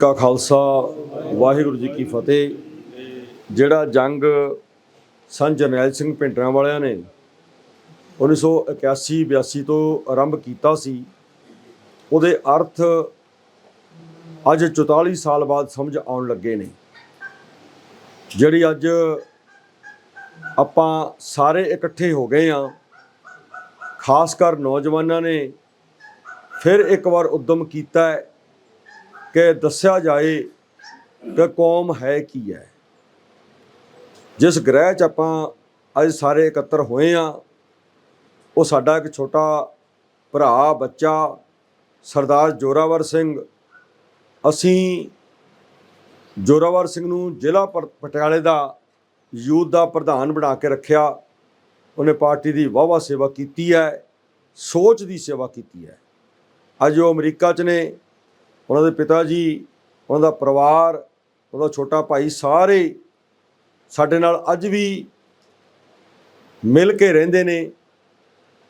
ਕਾ ਖਾਲਸਾ, ਵਾਹਿਗੁਰੂ ਜੀ ਕੀ ਫਤਿਹ। ਜਿਹੜਾ ਜੰਗ ਸੰਨ ਜਰਨੈਲ ਸਿੰਘ ਭਿੰਡਰਾਂ ਵਾਲਿਆਂ ਨੇ 1981 82 ਤੋਂ ਆਰੰਭ ਕੀਤਾ ਸੀ, ਉਹਦੇ ਅਰਥ ਅੱਜ 44 ਸਾਲ ਬਾਅਦ ਸਮਝ ਆਉਣ ਲੱਗੇ ਨੇ। ਜਿਹੜੀ ਅੱਜ ਆਪਾਂ ਸਾਰੇ ਇਕੱਠੇ ਹੋ ਗਏ ਆ ਖਾਸ ਕਰ ਨੌਜਵਾਨਾਂ ਨੇ, ਫਿਰ ਇੱਕ ਵਾਰ ਉਦਮ ਕੀਤਾ ਹੈ ਕਿ ਦੱਸਿਆ ਜਾਏ ਕਿ ਕੌਮ ਹੈ ਕੀ ਹੈ। ਜਿਸ ਗ੍ਰਹਿ 'ਚ ਆਪਾਂ ਅੱਜ ਸਾਰੇ ਇਕੱਤਰ ਹੋਏ ਆ, ਉਹ ਸਾਡਾ ਇੱਕ ਛੋਟਾ ਭਰਾ, ਬੱਚਾ, ਸਰਦਾਰ ਜੋਰਾਵਰ ਸਿੰਘ। ਅਸੀਂ ਜੋਰਾਵਰ ਸਿੰਘ ਨੂੰ ਜ਼ਿਲ੍ਹਾ ਪ- ਪਟਿਆਲੇ ਦਾ ਯੂਥ ਦਾ ਪ੍ਰਧਾਨ ਬਣਾ ਕੇ ਰੱਖਿਆ। ਉਹਨੇ ਪਾਰਟੀ ਦੀ ਵਾਹਵਾ ਸੇਵਾ ਕੀਤੀ ਹੈ, ਸੋਚ ਦੀ ਸੇਵਾ ਕੀਤੀ ਹੈ। ਅੱਜ ਉਹ ਅਮਰੀਕਾ 'ਚ ਨੇ। ਉਹਨਾਂ ਦੇ ਪਿਤਾ ਜੀ, ਉਹਨਾਂ ਦਾ ਪਰਿਵਾਰ ਉਹਦਾ ਛੋਟਾ ਭਾਈ ਸਾਰੇ ਸਾਡੇ ਨਾਲ ਅੱਜ ਵੀ ਮਿਲ ਕੇ ਰਹਿੰਦੇ ਨੇ।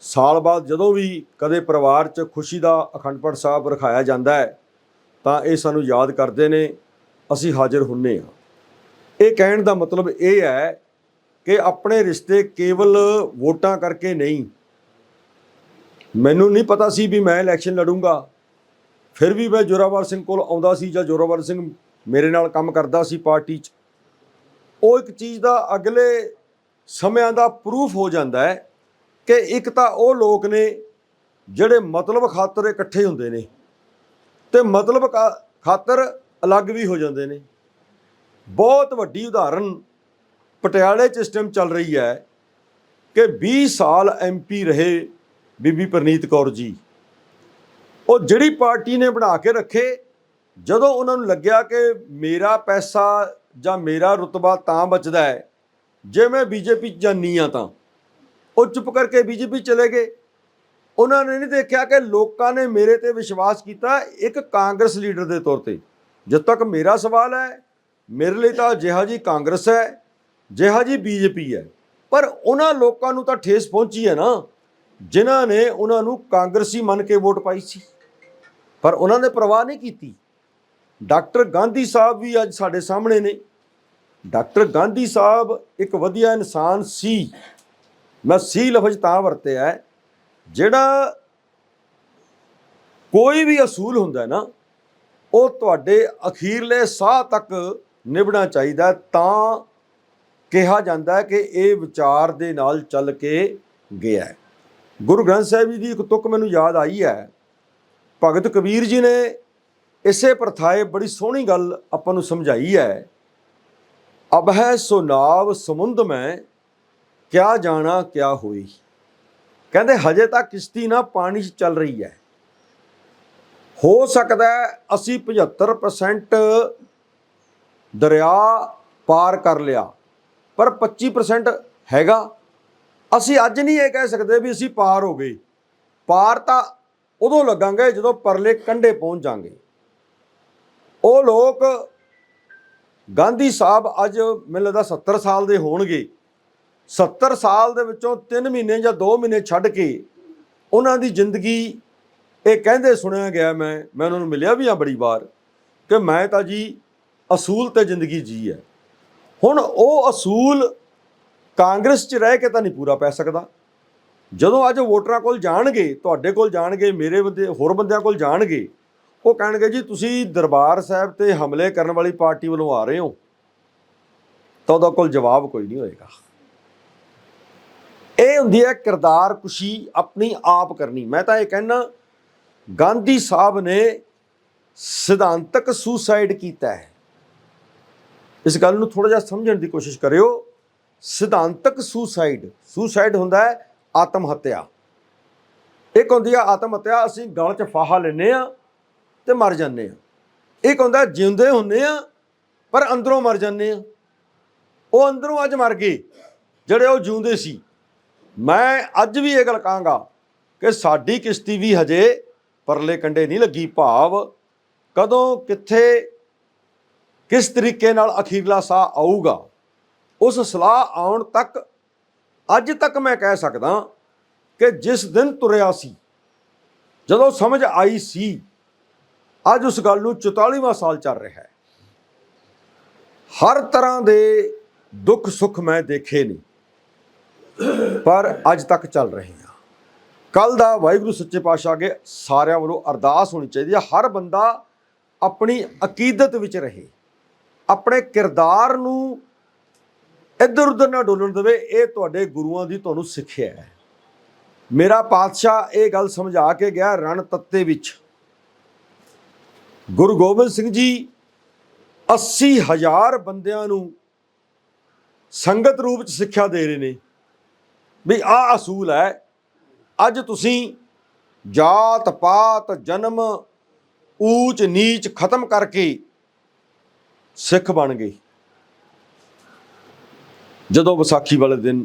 ਸਾਲ ਬਾਅਦ ਜਦੋਂ ਵੀ ਕਦੇ ਪਰਿਵਾਰ 'ਚ ਖੁਸ਼ੀ ਦਾ ਅਖੰਡ ਪਾਠ ਸਾਹਿਬ ਰਖਾਇਆ ਜਾਂਦਾ ਹੈ, ਤਾਂ ਇਹ ਸਾਨੂੰ ਯਾਦ ਕਰਦੇ ਨੇ, ਅਸੀਂ ਹਾਜ਼ਰ ਹੁੰਨੇ ਆ ਇਹ ਕਹਿਣ ਦਾ ਮਤਲਬ ਇਹ ਹੈ ਕਿ ਆਪਣੇ ਰਿਸ਼ਤੇ ਕੇਵਲ ਵੋਟਾਂ ਕਰਕੇ ਨਹੀਂ। ਮੈਨੂੰ ਨਹੀਂ ਪਤਾ ਸੀ ਵੀ ਮੈਂ ਇਲੈਕਸ਼ਨ ਲੜੂੰਗਾ। ਫਿਰ ਵੀ ਮੈਂ ਜੋਰਾਵਰ ਸਿੰਘ ਕੋਲ ਆਉਂਦਾ ਸੀ ਜਾਂ ਜੋਰਾਵਰ ਸਿੰਘ ਮੇਰੇ ਨਾਲ ਕੰਮ ਕਰਦਾ ਸੀ ਪਾਰਟੀ 'ਚ, ਉਹ ਇੱਕ ਚੀਜ਼ ਦਾ ਅਗਲੇ ਸਮਿਆਂ ਦਾ ਪ੍ਰੂਫ ਹੋ ਜਾਂਦਾ ਹੈ ਕਿ ਇੱਕ ਤਾਂ ਉਹ ਲੋਕ ਨੇ ਜਿਹੜੇ ਮਤਲਬ ਖਾਤਰ ਇਕੱਠੇ ਹੁੰਦੇ ਨੇ ਤੇ ਮਤਲਬ ਕਾ- ਖਾਤਰ ਅਲੱਗ ਵੀ ਹੋ ਜਾਂਦੇ ਨੇ। ਬਹੁਤ ਵੱਡੀ ਉਦਾਹਰਨ ਪਟਿਆਲੇ 'ਚ ਇਸ ਟਾਈਮ ਚੱਲ ਰਹੀ ਹੈ ਕਿ 20 ਸਾਲ ਐਮਪੀ ਰਹੇ ਬੀਬੀ ਪ੍ਰਨੀਤ ਕੌਰ ਜੀ। ਉਹ ਜਿਹੜੀ ਪਾਰਟੀ ਨੇ ਬਣਾ ਕੇ ਰੱਖੇ, ਜਦੋਂ ਉਹਨਾਂ ਨੂੰ ਲੱਗਿਆ ਕਿ ਮੇਰਾ ਪੈਸਾ ਜਾਂ ਮੇਰਾ ਰੁਤਬਾ ਤਾਂ ਬਚਦਾ ਹੈ, ਜੇ ਮੈਂ ਬੀਜੇਪੀ ਜਾਨੀ ਆ ਤਾਂ, ਉਹ ਚੁੱਪ ਕਰਕੇ ਬੀਜੇਪੀ ਚਲੇ ਗਏ। ਉਹਨਾਂ ਨੇ ਨਹੀਂ ਦੇਖਿਆ ਕਿ ਲੋਕਾਂ ਨੇ ਮੇਰੇ ਤੇ ਵਿਸ਼ਵਾਸ ਕੀਤਾ ਇੱਕ ਕਾਂਗਰਸ ਲੀਡਰ ਦੇ ਤੌਰ ਤੇ। ਜਦ ਤੱਕ ਮੇਰਾ ਸਵਾਲ ਹੈ, ਮੇਰੇ ਲਈ ਤਾਂ ਜਿਹਾ ਜੀ ਕਾਂਗਰਸ ਹੈ ਜਿਹਾ ਜੀ ਬੀਜੇਪੀ ਹੈ। ਪਰ ਉਹਨਾਂ ਲੋਕਾਂ ਨੂੰ ਤਾਂ ਠੇਸ ਪਹੁੰਚੀ ਹੈ ਨਾ, ਜਿਨ੍ਹਾਂ ਨੇ ਉਹਨਾਂ ਨੂੰ ਕਾਂਗਰਸੀ ਮੰਨ ਕੇ ਵੋਟ ਪਾਈ ਸੀ। ਪਰ ਉਹਨਾਂ ਨੇ ਪਰਵਾਹ ਨਹੀਂ ਕੀਤੀ। ਡਾਕਟਰ ਗਾਂਧੀ ਸਾਹਿਬ ਵੀ ਅੱਜ ਸਾਡੇ ਸਾਹਮਣੇ ਨੇ। ਡਾਕਟਰ ਗਾਂਧੀ ਸਾਹਿਬ ਇੱਕ ਵਧੀਆ ਇਨਸਾਨ ਸੀ। ਮੈਂ ਸੀ ਲਫ਼ਜ਼ ਤਾਂ ਵਰਤਿਆ ਜਿਹੜਾ ਕੋਈ ਵੀ ਅਸੂਲ ਹੁੰਦਾ ਨਾ, ਉਹ ਤੁਹਾਡੇ ਅਖੀਰਲੇ ਸਾਹ ਤੱਕ ਨਿਭਣਾ ਚਾਹੀਦਾ ਤਾਂ ਕਿਹਾ ਜਾਂਦਾ ਕਿ ਇਹ ਵਿਚਾਰ ਦੇ ਨਾਲ ਚੱਲ ਕੇ ਗਿਆ ਗੁਰੂ ਗ੍ਰੰਥ ਸਾਹਿਬ ਜੀ ਦੀ ਇੱਕ ਤੁਕ ਮੈਨੂੰ ਯਾਦ ਆਈ ਹੈ। ਭਗਤ ਕਬੀਰ ਜੀ ਨੇ ਇਸੇ ਪ੍ਰਥਾਏ ਬੜੀ ਸੋਹਣੀ ਗੱਲ ਆਪਾਂ ਨੂੰ ਸਮਝਾਈ ਹੈ। ਅਬ ਹੈ ਸੋ ਸਮੁੰਦ ਮੈਂ, ਕਿਆ ਜਾਣਾ ਕਿਆ ਹੋਈ। ਕਹਿੰਦੇ ਹਜੇ ਤਾਂ ਕਿਸ਼ਤੀ ਨਾ ਪਾਣੀ 'ਚ ਚੱਲ ਰਹੀ ਹੈ। ਹੋ ਸਕਦਾ ਅਸੀਂ 75% ਦਰਿਆ ਪਾਰ ਕਰ ਲਿਆ, ਪਰ 25% ਹੈਗਾ। ਅਸੀਂ ਅੱਜ ਨਹੀਂ ਇਹ ਕਹਿ ਸਕਦੇ ਵੀ ਅਸੀਂ ਪਾਰ ਹੋ ਗਏ। ਪਾਰ ਤਾਂ ਉਦੋਂ ਲੱਗਾਂਗੇ ਜਦੋਂ ਪਰਲੇ ਕੰਢੇ ਪਹੁੰਚ ਜਾਾਂਗੇ। ਉਹ ਲੋਕ ਗਾਂਧੀ ਸਾਹਿਬ ਅੱਜ ਮੈਨੂੰ ਲੱਗਦਾ 70 ਸਾਲ ਦੇ ਹੋਣਗੇ। 70 ਸਾਲ ਦੇ ਵਿੱਚੋਂ 3 ਮਹੀਨੇ ਜਾਂ 2 ਮਹੀਨੇ ਛੱਡ ਕੇ ਉਹਨਾਂ ਦੀ ਜ਼ਿੰਦਗੀ ਇਹ ਕਹਿੰਦੇ ਸੁਣਿਆ ਗਿਆ ਮੈਂ ਮੈਂ ਉਹਨਾਂ ਨੂੰ ਮਿਲਿਆ ਵੀ ਆ ਬੜੀ ਵਾਰ ਕਿ ਮੈਂ ਤਾਂ ਜੀ ਅਸੂਲ ਤੇ ਜ਼ਿੰਦਗੀ ਜੀ ਹੈ। ਹੁਣ ਉਹ ਅਸੂਲ ਕਾਂਗਰਸ 'ਚ ਰਹਿ ਕੇ ਤਾਂ ਨਹੀਂ ਪੂਰਾ ਪੈ ਸਕਦਾ। ਜਦੋਂ ਅੱਜ ਵੋਟਰਾਂ ਕੋਲ ਜਾਣਗੇ, ਤੁਹਾਡੇ ਕੋਲ ਜਾਣਗੇ, ਮੇਰੇ ਬੰਦੇ, ਹੋਰ ਬੰਦਿਆਂ ਕੋਲ ਜਾਣਗੇ, ਉਹ ਕਹਿਣਗੇ ਜੀ, ਤੁਸੀਂ ਦਰਬਾਰ ਸਾਹਿਬ ਤੇ ਹਮਲੇ ਕਰਨ ਵਾਲੀ ਪਾਰਟੀ ਵੱਲੋਂ ਆ ਰਹੇ ਹੋ, ਤਾਂ ਉਹਦਾ ਕੋਲ ਜਵਾਬ ਕੋਈ ਨਹੀਂ ਹੋਏਗਾ। ਇਹ ਹੁੰਦੀ ਹੈ ਕਿਰਦਾਰ ਕੁਸ਼ੀ ਆਪਣੀ ਆਪ ਕਰਨੀ। ਮੈਂ ਤਾਂ ਇਹ ਕਹਿਣਾ ਗਾਂਧੀ ਸਾਹਿਬ ਨੇ ਸਿਧਾਂਤਕ ਸੁਸਾਈਡ ਕੀਤਾ ਹੈ। ਇਸ ਗੱਲ ਨੂੰ ਥੋੜਾ ਜਿਹਾ ਸਮਝਣ ਦੀ ਕੋਸ਼ਿਸ਼ ਕਰਿਓ। ਸਿਧਾਂਤਕ ਸੁਸਾਈਡ ਸੁਸਾਈਡ ਹੁੰਦਾ ਹੈ ਆਤਮ ਹੱਤਿਆ। ਇੱਕ ਹੁੰਦੀ ਆ, ਆਤਮ ਹੱਤਿਆ ਅਸੀਂ ਗਲ 'ਚ ਫਾਹਾ ਲੈਨੇ ਆ ਤੇ ਮਰ ਜਾਂਦੇ ਆ। ਇੱਕ ਹੁੰਦਾ ਜਿਉਂਦੇ ਹੁੰਨੇ ਆ, ਪਰ ਅੰਦਰੋਂ ਮਰ ਜਾਂਦੇ ਆ। ਉਹ ਅੰਦਰੋਂ ਅੱਜ ਮਰ ਗਏ, ਜਿਹੜੇ ਉਹ ਜਿਉਂਦੇ ਸੀ। ਮੈਂ ਅੱਜ ਵੀ ਇਹ ਗੱਲ ਕਹਾਂਗਾ ਕਿ ਸਾਡੀ ਕਿਸ਼ਤੀ ਵੀ ਹਜੇ ਪਰਲੇ ਕੰਡੇ ਨਹੀਂ ਲੱਗੀ ਭਾਵ। ਕਦੋਂ, ਕਿੱਥੇ, ਕਿਸ ਤਰੀਕੇ ਨਾਲ ਅਖੀਰਲਾ ਸਾਹ ਆਊਗਾ। ਉਸ ਸਲਾਹ ਆਉਣ ਤੱਕ ਅੱਜ ਤੱਕ ਮੈਂ ਕਹਿ ਸਕਦਾ ਕਿ ਜਿਸ ਦਿਨ ਤੁਰਿਆ ਸੀ, ਜਦੋਂ ਸਮਝ ਆਈ ਸੀ, ਅੱਜ ਉਸ ਗੱਲ ਨੂੰ 44ਵਾਂ ਸਾਲ ਚੱਲ ਰਿਹਾ ਹੈ। ਹਰ ਤਰ੍ਹਾਂ ਦੇ ਦੁੱਖ ਸੁੱਖ ਮੈਂ ਦੇਖੇ ਨਹੀਂ ਪਰ ਅੱਜ ਤੱਕ ਚੱਲ ਰਹੇ ਹਾਂ। ਕੱਲ ਦਾ ਵਾਹਿਗੁਰੂ ਸੱਚੇ ਪਾਤਸ਼ਾਹ ਅੱਗੇ ਸਾਰਿਆਂ ਵੱਲੋਂ ਅਰਦਾਸ ਹੋਣੀ ਚਾਹੀਦੀ ਹੈ, ਹਰ ਬੰਦਾ ਆਪਣੀ ਅਕੀਦਤ ਵਿੱਚ ਰਹੇ, ਆਪਣੇ ਕਿਰਦਾਰ ਨੂੰ ਇੱਧਰ ਉੱਧਰ ਨਾ ਡੋਲਣ ਦੇਵੇ, ਇਹ ਤੁਹਾਡੇ ਗੁਰੂਆਂ ਦੀ ਤੁਹਾਨੂੰ ਸਿੱਖਿਆ ਹੈ। ਮੇਰਾ ਪਾਤਸ਼ਾਹ ਇਹ ਗੱਲ ਸਮਝਾ ਕੇ ਗਿਆ ਰਣ ਤੱਤੇ ਵਿੱਚ। ਗੁਰੂ ਗੋਬਿੰਦ ਸਿੰਘ ਜੀ 80000 ਬੰਦਿਆਂ ਨੂੰ ਸੰਗਤ ਰੂਪ ਚ ਸਿੱਖਿਆ ਦੇ ਰਹੇ ਨੇ। ਵੀ ਆਹ ਅਸੂਲ ਹੈ, ਅੱਜ ਤੁਸੀਂ ਜਾਤ, ਪਾਤ, ਜਨਮ, ਊਚ, ਨੀਚ ਖਤਮ ਕਰਕੇ ਸਿੱਖ ਬਣ ਗਏ। ਜਦੋਂ ਵਿਸਾਖੀ ਵਾਲੇ ਦਿਨ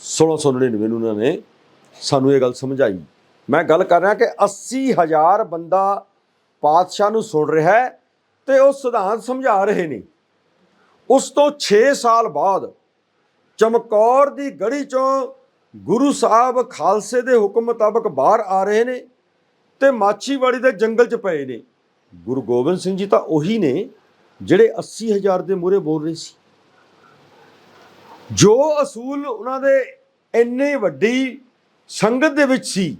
1699 ਨੂੰ ਉਹਨਾਂ ਨੇ ਸਾਨੂੰ ਇਹ ਗੱਲ ਸਮਝਾਈ। ਮੈਂ ਗੱਲ ਕਰ ਰਿਹਾ ਕਿ 80000 ਬੰਦਾ ਪਾਤਸ਼ਾਹ ਨੂੰ ਸੁਣ ਰਿਹਾ ਹੈ ਤੇ ਉਹ ਸਿਧਾਂਤ ਸਮਝਾ ਰਹੇ ਨੇ। ਉਸ ਤੋਂ 6 ਸਾਲ ਬਾਅਦ ਚਮਕੌਰ ਦੀ ਗੜੀ ਚੋਂ ਗੁਰੂ ਸਾਹਿਬ ਖਾਲਸੇ ਦੇ ਹੁਕਮ ਮੁਤਾਬਕ ਬਾਹਰ ਆ ਰਹੇ ਨੇ ਤੇ ਮਾਛੀਵਾੜੀ ਦੇ ਜੰਗਲ 'ਚ ਪਏ ਨੇ। ਗੁਰੂ ਗੋਬਿੰਦ ਸਿੰਘ ਜੀ ਤਾਂ ਉਹੀ ਨੇ ਜਿਹੜੇ 80000 ਦੇ ਮੂਹਰੇ ਬੋਲ ਰਹੇ ਸੀ। ਜੋ ਅਸੂਲ ਉਹਨਾਂ ਦੇ ਇੰਨੀ ਵੱਡੀ ਸੰਗਤ ਦੇ ਵਿੱਚ ਸੀ,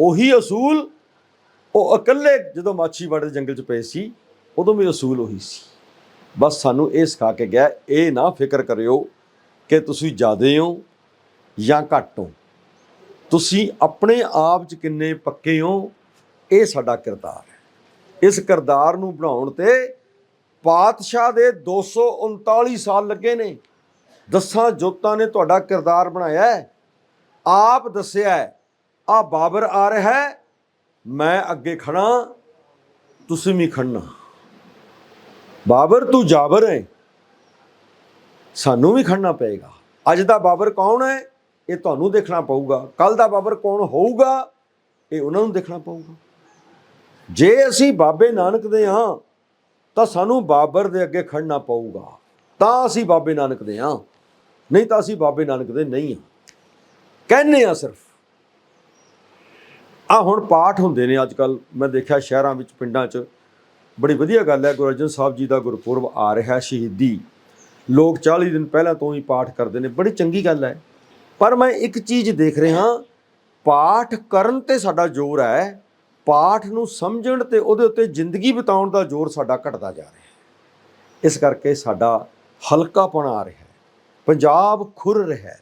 ਉਹੀ ਅਸੂਲ ਉਹ ਇਕੱਲੇ ਜਦੋਂ ਮਾਛੀਵਾੜੇ ਦੇ ਜੰਗਲ 'ਚ ਪਏ ਸੀ, ਉਦੋਂ ਵੀ ਅਸੂਲ ਉਹੀ ਸੀ। ਬਸ ਸਾਨੂੰ ਇਹ ਸਿਖਾ ਕੇ ਗਿਆ, ਇਹ ਨਾ ਫਿਕਰ ਕਰਿਓ ਕਿ ਤੁਸੀਂ ਜ਼ਿਆਦੇ ਹੋ ਜਾਂ ਘੱਟ ਹੋ। ਤੁਸੀਂ ਆਪਣੇ ਆਪ 'ਚ ਕਿੰਨੇ ਪੱਕੇ ਹੋ, ਇਹ ਸਾਡਾ ਕਿਰਦਾਰ ਹੈ। ਇਸ ਕਿਰਦਾਰ ਨੂੰ ਬਣਾਉਣ ਤੇ ਪਾਤਸ਼ਾਹ ਦੇ 239 ਸਾਲ ਲੱਗੇ ਨੇ। ਦਸਾਂ ਜੋਤਾਂ ਨੇ ਤੁਹਾਡਾ ਕਿਰਦਾਰ ਬਣਾਇਆ ਹੈ। ਆਪ ਦੱਸਿਆ ਆ ਬਾਬਰ ਆ ਰਿਹਾ ਹੈ। ਮੈਂ ਅੱਗੇ ਖੜਾ ਤੁਸੀਂ ਵੀ ਖੜਨਾ ਬਾਬਰ, ਤੂੰ ਜਾਬਰ ਹੈ। ਸਾਨੂੰ ਵੀ ਖੜਨਾ ਪਏਗਾ। ਅੱਜ ਦਾ ਬਾਬਰ ਕੌਣ ਹੈ? ਇਹ ਤੁਹਾਨੂੰ ਦੇਖਣਾ ਪਊਗਾ। ਕੱਲ ਦਾ ਬਾਬਰ ਕੌਣ ਹੋਊਗਾ? ਇਹ ਉਹਨਾਂ ਨੂੰ ਦੇਖਣਾ ਪਊਗਾ। ਜੇ ਅਸੀਂ ਬਾਬੇ ਨਾਨਕ ਦੇ ਹਾਂ, ਤਾਂ ਸਾਨੂੰ ਬਾਬਰ ਦੇ ਅੱਗੇ ਖੜਨਾ ਪਊਗਾ। ਤਾਂ ਅਸੀਂ ਬਾਬੇ ਨਾਨਕ ਦੇ ਹਾਂ। ਨਹੀਂ ਤਾਂ ਅਸੀਂ ਬਾਬੇ ਨਾਨਕ ਦੇ ਨਹੀਂ ਹਾਂ। ਕਹਿੰਨੇ ਆ ਸਿਰਫ। ਆ ਹੁਣ ਪਾਠ ਹੁੰਦੇ ਨੇ ਅੱਜ ਕੱਲ ਮੈਂ ਦੇਖਿਆ ਸ਼ਹਿਰਾਂ ਵਿੱਚ, ਪਿੰਡਾਂ 'ਚ ਬੜੀ ਵਧੀਆ ਗੱਲ ਹੈ। ਗੁਰੂ ਅਰਜਨ ਸਾਹਿਬ ਜੀ ਦਾ ਗੁਰਪੁਰਬ ਆ ਰਿਹਾ ਸ਼ਹੀਦੀ। ਲੋਕ 40 ਦਿਨ ਪਹਿਲਾਂ ਤੋਂ ਹੀ ਪਾਠ ਕਰਦੇ ਨੇ। ਬੜੀ ਚੰਗੀ ਗੱਲ ਹੈ। ਪਰ ਮੈਂ ਇੱਕ ਚੀਜ਼ ਦੇਖ ਰਿਹਾ ਪਾਠ ਕਰਨ ਤੇ ਸਾਡਾ ਜ਼ੋਰ ਹੈ। ਪਾਠ ਨੂੰ ਸਮਝਣ ਤੇ ਉਹਦੇ ਉੱਤੇ ਜ਼ਿੰਦਗੀ ਬਿਤਾਉਣ ਦਾ ਜ਼ੋਰ ਸਾਡਾ ਘਟਦਾ ਜਾ ਰਿਹਾ ਇਸ ਕਰਕੇ ਸਾਡਾ ਹਲਕਾਪਣ ਆ ਰਿਹਾ ਪੰਜਾਬ ਖੁਰ ਰਿਹਾ ਹੈ।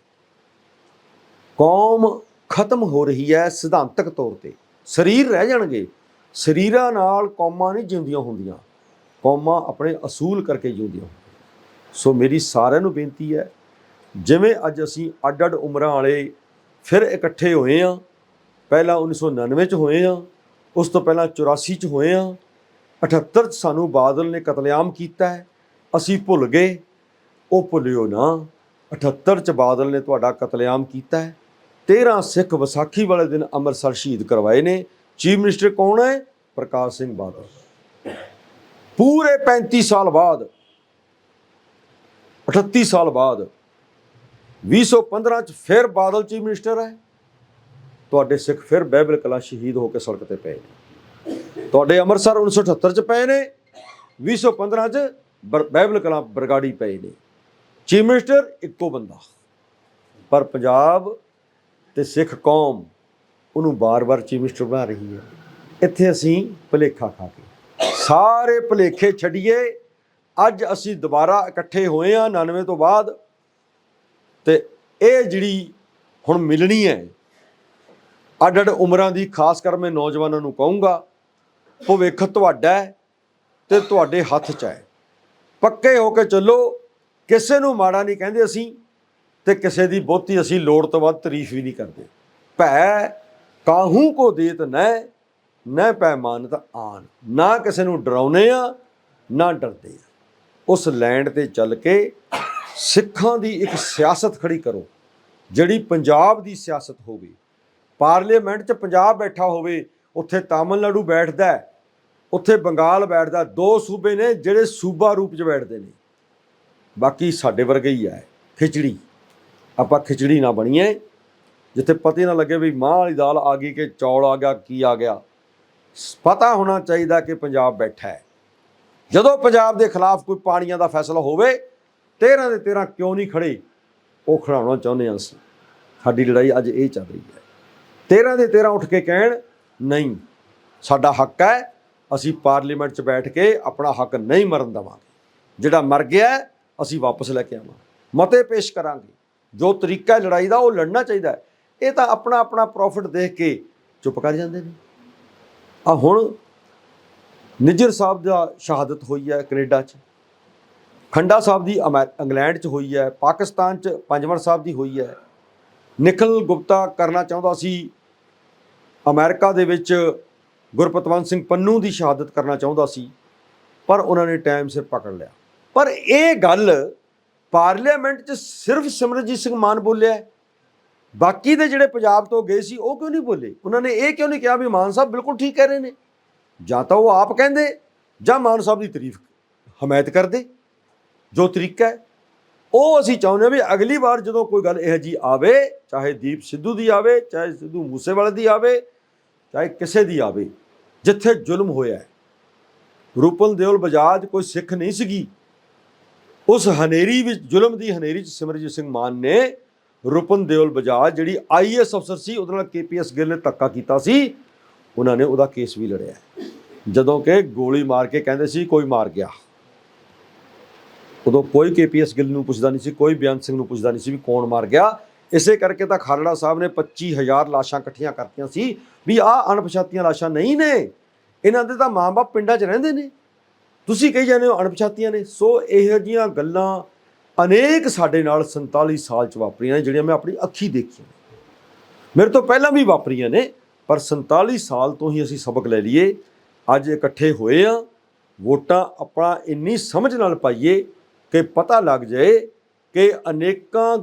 ਕੌਮ ਖਤਮ ਹੋ ਰਹੀ ਹੈ ਸਿਧਾਂਤਕ ਤੌਰ ਤੇ। ਸਰੀਰ ਰਹਿ ਜਾਣਗੇ। ਸਰੀਰਾਂ ਨਾਲ ਕੌਮਾਂ ਨਹੀਂ ਜਿਉਂਦੀਆਂ ਹੁੰਦੀਆਂ। ਕੌਮਾਂ ਆਪਣੇ ਅਸੂਲ ਕਰਕੇ ਜਿਉਂਦੀਆਂ ਸੋ ਮੇਰੀ ਸਾਰਿਆਂ ਨੂੰ ਬੇਨਤੀ ਹੈ, ਜਿਵੇਂ ਅੱਜ ਅਸੀਂ ਅੱਡ ਅੱਡ ਉਮਰਾਂ ਵਾਲੇ ਫਿਰ ਇਕੱਠੇ ਹੋਏ ਆ ਪਹਿਲਾਂ 1999 ਚ ਹੋਏ ਆ ਉਸ ਤੋਂ ਪਹਿਲਾਂ 84 ਚ ਹੋਏ ਆ 78 ਚ ਸਾਨੂੰ ਬਾਦਲ ਨੇ ਕਤਲੇਆਮ ਕੀਤਾ ਹੈ, ਅਸੀਂ ਭੁੱਲ ਗਏ, ਉਹ ਭੁੱਲਿਓ ਨਾ। 78 ਚ ਬਾਦਲ ਨੇ ਤੁਹਾਡਾ ਕਤਲੇਆਮ ਕੀਤਾ ਹੈ। 13 ਸਿੱਖ ਵਿਸਾਖੀ ਵਾਲੇ ਦਿਨ ਅੰਮ੍ਰਿਤਸਰ ਸ਼ਹੀਦ ਕਰਵਾਏ ਨੇ। ਚੀਫ ਮਿਨਿਸਟਰ ਕੌਣ ਹੈ? ਪ੍ਰਕਾਸ਼ ਸਿੰਘ ਬਾਦਲ। ਪੂਰੇ 35 ਸਾਲ ਬਾਅਦ 38 ਸਾਲ ਬਾਅਦ 2015 ਚ ਫਿਰ ਬਾਦਲ ਚੀਫ ਮਿਨਿਸਟਰ ਹੈ। ਤੁਹਾਡੇ ਸਿੱਖ ਫਿਰ ਬਹਿਬਲ ਕਲਾ ਸ਼ਹੀਦ ਹੋ ਕੇ ਸੜਕ ਤੇ ਪਏ ਨੇ। ਤੁਹਾਡੇ ਅੰਮ੍ਰਿਤਸਰ 1978 ਚ ਪਏ ਨੇ। 2015 ਚ ਬਰ- ਬਾਈਬਲ ਕਲਾ ਬਰਗਾੜੀ ਪਏ ਨੇ। ਚੀਫ ਮਿਨਿਸਟਰ ਇੱਕੋ ਬੰਦਾ। ਪਰ ਪੰਜਾਬ ਤੇ ਸਿੱਖ ਕੌਮ ਉਹਨੂੰ ਬਾਰ-ਬਾਰ ਚੀਫ ਮਿਨਿਸਟਰ ਬਣਾ ਰਹੀ ਹੈ। ਇੱਥੇ ਅਸੀਂ ਭੁਲੇਖਾ ਖਾ ਕੇ। ਸਾਰੇ ਭੁਲੇਖੇ ਛੱਡੀਏ। ਅੱਜ ਅਸੀਂ ਦੁਬਾਰਾ ਇਕੱਠੇ ਹੋਏ ਆ 99 ਤੋਂ ਬਾਅਦ। ਤੇ ਇਹ ਜਿਹੜੀ ਹੁਣ ਮਿਲਣੀ ਹੈ ਅੱਡ ਅੱਡ ਉਮਰਾਂ ਦੀ, ਖਾਸ ਕਰ ਮੈਂ ਨੌਜਵਾਨਾਂ ਨੂੰ ਕਹੂੰਗਾ ਭਵਿੱਖ ਤੁਹਾਡਾ ਹੈ ਤੇ ਤੁਹਾਡੇ ਹੱਥ 'ਚ ਹੈ। ਪੱਕੇ ਹੋ ਕੇ ਚੱਲੋ। ਕਿਸੇ ਨੂੰ ਮਾੜਾ ਨਹੀਂ ਕਹਿੰਦੇ ਅਸੀਂ ਤੇ ਕਿਸੇ ਦੀ ਬਹੁਤੀ ਅਸੀਂ ਲੋੜ ਤੋਂ ਵੱਧ ਤਾਰੀਫ ਵੀ ਨਹੀਂ ਕਰਦੇ। ਭੈ ਕਾਹੂ ਕੋ ਦੇਤ ਨੈ ਨੈ ਪੈ ਆਨ। ਨਾ ਕਿਸੇ ਨੂੰ ਡਰਾਉਨੇ ਆ, ਨਾ ਡਰਦੇ ਆ। ਉਸ ਲੈਂਡ ਤੇ ਚੱਲ ਕੇ ਸਿੱਖਾਂ ਦੀ ਇੱਕ ਸਿਆਸਤ ਖੜੀ ਕਰੋ, ਜਿਹੜੀ ਪੰਜਾਬ ਦੀ ਸਿਆਸਤ ਹੋਵੇ। ਪਾਰਲੀਮੈਂਟ 'ਚ ਪੰਜਾਬ ਬੈਠਾ ਹੋਵੇ, ਉੱਥੇ ਤਾਮਿਲਨਾਡੂ ਬੈਠਦਾ ਉੱਥੇ ਬੰਗਾਲ ਬੈਠਦਾ ਦੋ ਸੂਬੇ ਨੇ ਜਿਹੜੇ ਸੂਬਾ ਰੂਪ 'ਚ ਬੈਠਦੇ ਨੇ। ਬਾਕੀ ਸਾਡੇ ਵਰਗੇ ਹੀ ਹੈ ਖਿਚੜੀ। ਆਪਾਂ ਖਿਚੜੀ ਨਾ ਬਣੀਏ। ਜਿੱਥੇ ਪਤਾ ਹੀ ਨਾ ਲੱਗੇ ਵੀ ਮਾਂ ਵਾਲੀ ਦਾਲ ਆ ਗਈ ਕਿ ਚੌਲ ਆ ਗਿਆ, ਕੀ ਆ ਗਿਆ। ਪਤਾ ਹੋਣਾ ਚਾਹੀਦਾ ਕਿ ਪੰਜਾਬ ਬੈਠਾ ਹੈ। ਜਦੋਂ ਪੰਜਾਬ ਦੇ ਖਿਲਾਫ ਕੋਈ ਪਾਣੀਆਂ ਦਾ ਫੈਸਲਾ ਹੋਵੇ 13 ਦੇ 13 ਕਿਉਂ ਨਹੀਂ ਖੜੇ? ਉਹ ਖੜਾਉਣਾ ਚਾਹੁੰਦੇ ਹਾਂ ਅਸੀਂ। ਸਾਡੀ ਲੜਾਈ ਅੱਜ ਇਹ ਚੱਲ ਰਹੀ ਹੈ। 13 ਦੇ 13 ਉੱਠ ਕੇ ਕਹਿਣ, ਨਹੀਂ, ਸਾਡਾ ਹੱਕ ਹੈ, ਅਸੀਂ ਪਾਰਲੀਮੈਂਟ 'ਚ ਬੈਠ ਕੇ ਆਪਣਾ ਹੱਕ ਨਹੀਂ ਮਰਨ ਦੇਵਾਂਗੇ। ਜਿਹੜਾ ਮਰ ਗਿਆ ਅਸੀਂ ਵਾਪਸ ਲੈ ਕੇ ਆਵਾਂ। ਮਤੇ ਪੇਸ਼ ਕਰਾਂਗੇ। ਜੋ ਤਰੀਕਾ ਹੈ ਲੜਾਈ ਦਾ, ਉਹ ਲੜਨਾ ਚਾਹੀਦਾ ਇਹ ਤਾਂ ਆਪਣਾ ਆਪਣਾ ਪ੍ਰੋਫਿਟ ਦੇਖ ਕੇ ਚੁੱਪ ਕਰ ਜਾਂਦੇ ਨੇ। ਆ ਹੁਣ ਨਿੱਜਰ ਸਾਹਿਬ ਦਾ ਸ਼ਹਾਦਤ ਹੋਈ ਹੈ ਕੈਨੇਡਾ 'ਚ। ਖੰਡਾ ਸਾਹਿਬ ਦੀ ਅਮੈ- ਇੰਗਲੈਂਡ 'ਚ ਹੋਈ ਹੈ, ਪਾਕਿਸਤਾਨ 'ਚ ਪੰਜਵਰ ਸਾਹਿਬ ਦੀ ਹੋਈ ਹੈ। ਨਿਖਲ ਗੁਪਤਾ ਕਰਨਾ ਚਾਹੁੰਦਾ ਸੀ। ਅਮਰੀਕਾ ਦੇ ਵਿੱਚ ਗੁਰਪਤਵੰਤ ਸਿੰਘ ਪੰਨੂ ਦੀ ਸ਼ਹਾਦਤ ਕਰਨਾ ਚਾਹੁੰਦਾ ਸੀ। ਪਰ ਉਹਨਾਂ ਨੇ ਟਾਈਮ ਸਿਰ ਪਕੜ ਲਿਆ। ਪਰ ਇਹ ਗੱਲ ਪਾਰਲੀਮੈਂਟ 'ਚ ਸਿਰਫ ਸਿਮਰਜੀਤ ਸਿੰਘ ਮਾਨ ਬੋਲਿਆ ਬਾਕੀ ਦੇ ਜਿਹੜੇ ਪੰਜਾਬ ਤੋਂ ਗਏ ਸੀ, ਉਹ ਕਿਉਂ ਨਹੀਂ ਬੋਲੇ? ਉਹਨਾਂ ਨੇ ਇਹ ਕਿਉਂ ਨਹੀਂ ਕਿਹਾ ਵੀ ਮਾਨ ਸਾਹਿਬ ਬਿਲਕੁਲ ਠੀਕ ਕਹਿ ਰਹੇ ਨੇ? ਜਾਂ ਤਾਂ ਉਹ ਆਪ ਕਹਿੰਦੇ, ਜਾਂ ਮਾਨ ਸਾਹਿਬ ਦੀ ਤਾਰੀਫ ਹਮਾਇਤ ਕਰਦੇ। ਜੋ ਤਰੀਕਾ ਹੈ, ਉਹ ਅਸੀਂ ਚਾਹੁੰਦੇ ਹਾਂ ਵੀ ਅਗਲੀ ਵਾਰ ਜਦੋਂ ਕੋਈ ਗੱਲ ਇਹੋ ਜੀ ਆਵੇ, ਚਾਹੇ ਦੀਪ ਸਿੱਧੂ ਦੀ ਆਵੇ, ਚਾਹੇ ਸਿੱਧੂ ਮੂਸੇਵਾਲੇ ਦੀ ਆਵੇ, ਚਾਹੇ ਕਿਸੇ ਦੀ ਆਵੇ, ਜਿੱਥੇ ਜ਼ੁਲਮ ਹੋਇਆ ਹੈ। ਰੂਪਲ ਦੇਵਲ ਬਜਾਜ ਕੋਈ ਸਿੱਖ ਨਹੀਂ ਸੀਗੀ। ਉਸ ਹਨੇਰੀ ਵਿੱਚ, ਜ਼ੁਲਮ ਦੀ ਹਨੇਰੀ 'ਚ ਸਿਮਰਜੀਤ ਸਿੰਘ ਮਾਨ ਨੇ ਰੁਪਨ ਦਿਓਲ ਬਜਾਜ, ਜਿਹੜੀ ਆਈਐਸ ਅਫਸਰ ਸੀ, ਉਹਦੇ ਨਾਲ ਕੇਪੀਐਸ ਗਿੱਲ ਨੇ ਧੱਕਾ ਕੀਤਾ ਸੀ। ਉਹਨਾਂ ਨੇ ਉਹਦਾ ਕੇਸ ਵੀ ਲੜਿਆ। ਜਦੋਂ ਕਿ ਗੋਲੀ ਮਾਰ ਕੇ ਕਹਿੰਦੇ ਸੀ, ਕੋਈ ਮਾਰ ਗਿਆ। ਉਦੋਂ ਕੋਈ ਕੇਪੀਐਸ ਗਿੱਲ ਨੂੰ ਪੁੱਛਦਾ ਨਹੀਂ ਸੀ, ਕੋਈ ਬਿਆਨ ਸਿੰਘ ਨੂੰ ਪੁੱਛਦਾ ਨਹੀਂ ਸੀ ਵੀ ਕੌਣ ਮਾਰ ਗਿਆ। ਇਸੇ ਕਰਕੇ ਤਾਂ ਖਾਲੜਾ ਸਾਹਿਬ ਨੇ 25000 ਲਾਸ਼ਾਂ ਇਕੱਠੀਆਂ ਕਰਤੀਆਂ ਸੀ ਵੀ ਆਹ ਅਣਪਛਾਤੀਆਂ ਲਾਸ਼ਾਂ ਨਹੀਂ ਨੇ। ਇਹਨਾਂ ਦੇ ਤਾਂ ਮਾਂ-ਬਾਪ ਪਿੰਡਾਂ 'ਚ ਰਹਿੰਦੇ ਨੇ। ਤੁਸੀਂ ਕਹੀ ਜਾਂਦੇ ਹੋ ਅਣਪਛਾਤੀਆਂ ਨੇ। ਸੋ ਇਹੋ ਜਿਹੀਆਂ ਗੱਲਾਂ ਅਨੇਕ ਸਾਡੇ ਨਾਲ 47 ਸਾਲ 'ਚ ਵਾਪਰੀਆਂ ਨੇ, ਜਿਹੜੀਆਂ ਮੈਂ ਆਪਣੀ ਅੱਖੀ ਦੇਖੀਆਂ ਮੇਰੇ ਤੋਂ ਪਹਿਲਾਂ ਵੀ ਵਾਪਰੀਆਂ ਨੇ, ਪਰ 47 ਸਾਲ ਤੋਂ ਹੀ ਅਸੀਂ ਸਬਕ ਲੈ ਲਈਏ। ਅੱਜ ਇਕੱਠੇ ਹੋਏ ਆ, ਵੋਟਾਂ ਆਪਣਾ ਇੰਨੀ ਸਮਝ ਨਾਲ ਪਾਈਏ ਕਿ ਪਤਾ ਲੱਗ ਜਾਏ ਕਿ ਅਨੇਕਾਂ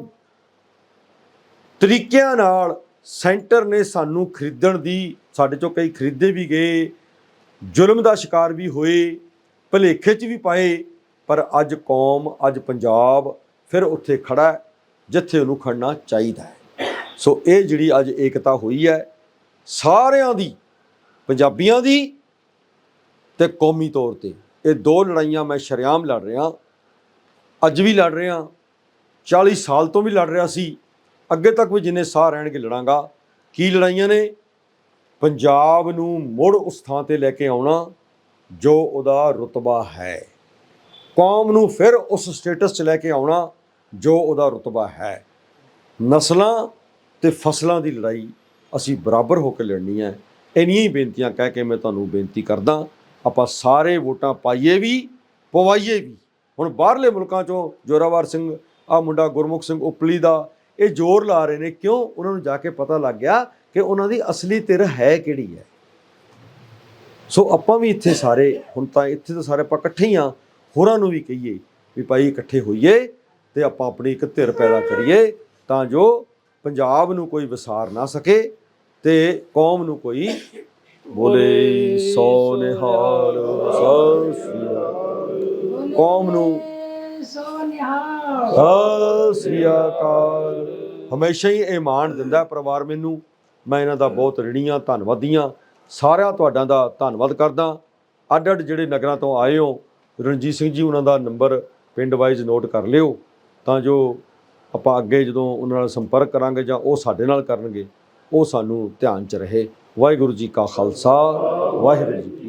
ਤਰੀਕਿਆਂ ਨਾਲ ਸੈਂਟਰ ਨੇ ਸਾਨੂੰ ਖਰੀਦਣ ਦੀ, ਸਾਡੇ ਚੋਂ ਕਈ ਖਰੀਦੇ ਵੀ ਗਏ, ਜ਼ੁਲਮ ਦਾ ਸ਼ਿਕਾਰ ਵੀ ਹੋਏ ਭਲੇਖੇ 'ਚ ਵੀ ਪਾਏ, ਪਰ ਅੱਜ ਕੌਮ, ਅੱਜ ਪੰਜਾਬ ਫਿਰ ਉੱਥੇ ਖੜਾ ਜਿੱਥੇ ਉਹਨੂੰ ਖੜਨਾ ਚਾਹੀਦਾ ਹੈ। ਸੋ ਇਹ ਜਿਹੜੀ ਅੱਜ ਏਕਤਾ ਹੋਈ ਹੈ, ਸਾਰਿਆਂ ਦੀ, ਪੰਜਾਬੀਆਂ ਦੀ ਤੇ ਕੌਮੀ ਤੌਰ ਤੇ। ਇਹ ਦੋ ਲੜਾਈਆਂ ਮੈਂ ਸ਼ਰੇਆਮ ਲੜ ਰਿਹਾ, ਅੱਜ ਵੀ ਲੜ ਰਿਹਾ 40 ਸਾਲ ਤੋਂ ਵੀ ਲੜ ਰਿਹਾ ਸੀ, ਅੱਗੇ ਤੱਕ ਵੀ ਜਿੰਨੇ ਸਾਹ ਰਹਿਣਗੇ ਲੜਾਂਗਾ। ਕੀ ਲੜਾਈਆਂ ਨੇ? ਪੰਜਾਬ ਨੂੰ ਮੁੜ ਉਸ ਥਾਂ ਤੇ ਲੈ ਕੇ ਆਉਣਾ ਜੋ ਉਹਦਾ ਰੁਤਬਾ ਹੈ। ਕੌਮ ਨੂੰ ਫਿਰ ਉਸ ਸਟੇਟਸ 'ਚ ਲੈ ਕੇ ਆਉਣਾ ਜੋ ਉਹਦਾ ਰੁਤਬਾ ਹੈ। ਨਸਲਾਂ ਤੇ ਫਸਲਾਂ ਦੀ ਲੜਾਈ ਅਸੀਂ ਬਰਾਬਰ ਹੋ ਕੇ ਲੜਨੀ ਹੈ। ਇੰਨੀਆਂ ਹੀ ਬੇਨਤੀਆਂ ਕਹਿ ਕੇ ਮੈਂ ਤੁਹਾਨੂੰ ਬੇਨਤੀ ਕਰਦਾ, ਆਪਾਂ ਸਾਰੇ ਵੋਟਾਂ ਪਾਈਏ ਵੀ, ਪਵਾਈਏ ਵੀ। ਹੁਣ ਬਾਹਰਲੇ ਮੁਲਕਾਂ ਚੋਂ ਜੋਰਾਵਰ ਸਿੰਘ ਆ ਮੁੰਡਾ ਗੁਰਮੁਖ ਸਿੰਘ ਉਪਲੀ ਦਾ, ਇਹ ਜ਼ੋਰ ਲਾ ਰਹੇ ਨੇ ਕਿਉਂ? ਉਹਨਾਂ ਨੂੰ ਜਾ ਕੇ ਪਤਾ ਲੱਗ ਗਿਆ ਕਿ ਉਹਨਾਂ ਦੀ ਅਸਲੀ ਧਿਰ ਹੈ ਕਿਹੜੀ ਹੈ। ਸੋ ਆਪਾਂ ਵੀ ਇੱਥੇ ਸਾਰੇ, ਹੁਣ ਤਾਂ ਇੱਥੇ ਤਾਂ ਸਾਰੇ ਆਪਾਂ ਇਕੱਠੇ ਹੀ ਆ ਹੋਰਾਂ ਨੂੰ ਵੀ ਕਹੀਏ ਵੀ ਭਾਈ ਇਕੱਠੇ ਹੋਈਏ ਤੇ ਆਪਾਂ ਆਪਣੀ ਇੱਕ ਧਿਰ ਪੈਦਾ ਕਰੀਏ ਤਾਂ ਜੋ ਪੰਜਾਬ ਨੂੰ ਕੋਈ ਵਿਸਾਰ ਨਾ ਸਕੇ ਤੇ ਕੌਮ ਨੂੰ ਕੋਈ ਬੋਲੇ ਸੋ ਨਿਹਾਲ ਸਤਿ ਸ੍ਰੀ ਕੌਮ ਨੂੰ ਸਤਿ ਸ੍ਰੀ ਅਕਾਲ। ਹਮੇਸ਼ਾ ਹੀ ਇਹ ਮਾਣ ਦਿੰਦਾ ਪਰਿਵਾਰ ਮੈਨੂੰ। ਮੈਂ ਇਹਨਾਂ ਦਾ ਬਹੁਤ ਰਿਣੀਆਂ ਧੰਨਵਾਦੀਆਂ ਸਾਰਿਆਂ ਤੁਹਾਡਾ ਦਾ ਧੰਨਵਾਦ ਕਰਦਾ। ਅੱਡ ਅੱਡ ਜਿਹੜੇ ਨਗਰਾਂ ਤੋਂ ਆਏ ਹੋ, ਰਣਜੀਤ ਸਿੰਘ ਜੀ ਉਹਨਾਂ ਦਾ ਨੰਬਰ ਪਿੰਡ ਵਾਈਜ਼ ਨੋਟ ਕਰ ਲਿਓ, ਤਾਂ ਜੋ ਆਪਾਂ ਅੱਗੇ ਜਦੋਂ ਉਹਨਾਂ ਨਾਲ ਸੰਪਰਕ ਕਰਾਂਗੇ ਜਾਂ ਉਹ ਸਾਡੇ ਨਾਲ ਕਰਨਗੇ, ਉਹ ਸਾਨੂੰ ਧਿਆਨ ਚ ਰਹੇ। ਵਾਹਿਗੁਰੂ ਜੀ ਕਾ ਖਾਲਸਾ, ਵਾਹਿਗੁਰੂ ਜੀ